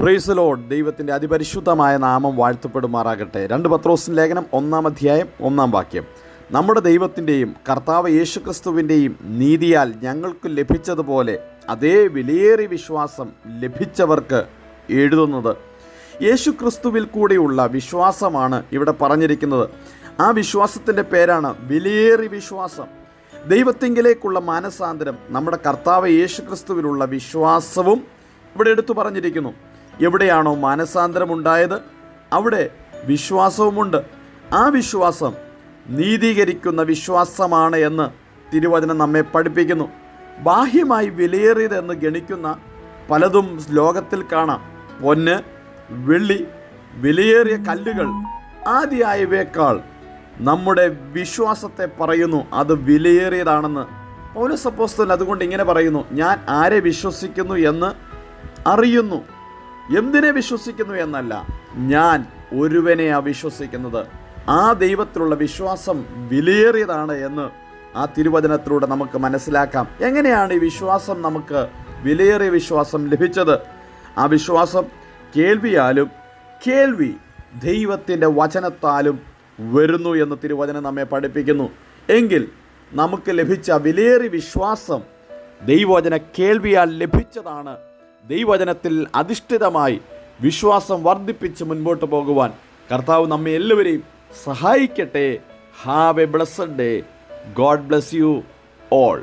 Price load ദൈവത്തിന്റെ അതിപരിശുദ്ധമായ നാമം വാഴ്ത്തപ്പെടുമാറാകട്ടെ. രണ്ട് പത്രോസിൻ ലേഖനം ഒന്നാം അധ്യായം ഒന്നാം വാക്യം. നമ്മുടെ ദൈവത്തിന്റെയും കർത്താവ് യേശുക്രിസ്തുവിന്റെയും നീതിയാൽ ഞങ്ങൾക്ക് ലഭിച്ചതുപോലെ അതേ വിലയേറി വിശ്വാസം ലഭിച്ചവർക്ക് എഴുതുന്നത്. യേശുക്രിസ്തുവിൽ കൂടെയുള്ള വിശ്വാസമാണ് ഇവിടെ പറഞ്ഞിരിക്കുന്നത്. ആ വിശ്വാസത്തിന്റെ പേരാണ് വിലയേറി വിശ്വാസം. ദൈവത്തിങ്കിലേക്കുള്ള മാനസാന്തരം നമ്മുടെ കർത്താവ് യേശുക്രിസ്തുവിലുള്ള വിശ്വാസവും ഇവിടെ എടുത്തു പറഞ്ഞിരിക്കുന്നു. എവിടെയാണോ മാനസാന്തരമുണ്ടായത് അവിടെ വിശ്വാസവുമുണ്ട്. ആ വിശ്വാസം നീതീകരിക്കുന്ന വിശ്വാസമാണ് എന്ന് തിരുവചനം നമ്മെ പഠിപ്പിക്കുന്നു. ബാഹ്യമായി വിലയേറിയതെന്ന് ഗണിക്കുന്ന പലതും ലോകത്തിൽ കാണാം. പൊന്ന് വെള്ളി വിലയേറിയ കല്ലുകൾ ആദ്യമായവയേക്കാൾ നമ്മുടെ വിശ്വാസത്തെ പറയുന്നു അത് വിലയേറിയതാണെന്ന്. പൗരസപ്പോസ്തലൻ അതുകൊണ്ട് ഇങ്ങനെ പറയുന്നു ഞാൻ ആരെ വിശ്വസിക്കുന്നു എന്ന് അറിയുന്നു. എന്തിനെ വിശ്വസിക്കുന്നു എന്നല്ല ഞാൻ ഒരുവനെയാണ് വിശ്വസിക്കുന്നത്. ആ ദൈവത്തിലുള്ള വിശ്വാസം വിലയേറിയതാണ് എന്ന് ആ തിരുവചനത്തിലൂടെ നമുക്ക് മനസ്സിലാക്കാം. എങ്ങനെയാണ് ഈ വിശ്വാസം നമുക്ക് വിലയേറിയ വിശ്വാസം ലഭിച്ചത്? ആ വിശ്വാസം കേൾവിയാലും കേൾവി ദൈവത്തിന്റെ വചനത്താലും വരുന്നു എന്ന് തിരുവചനം നമ്മെ പഠിപ്പിക്കുന്നു. എങ്കിൽ നമുക്ക് ലഭിച്ച വിലയേറിയ വിശ്വാസം ദൈവവചന കേൾവിയാൽ ലഭിച്ചതാണ് ദൈവവചനത്തിൽ അധിഷ്ഠിതമായി വിശ്വാസം വർദ്ധിപ്പിച്ച് മുൻപോട്ട് പോകുവാൻ കർത്താവ് നമ്മെ എല്ലാവരെയും സഹായിക്കട്ടെ. Have a blessed day God bless you all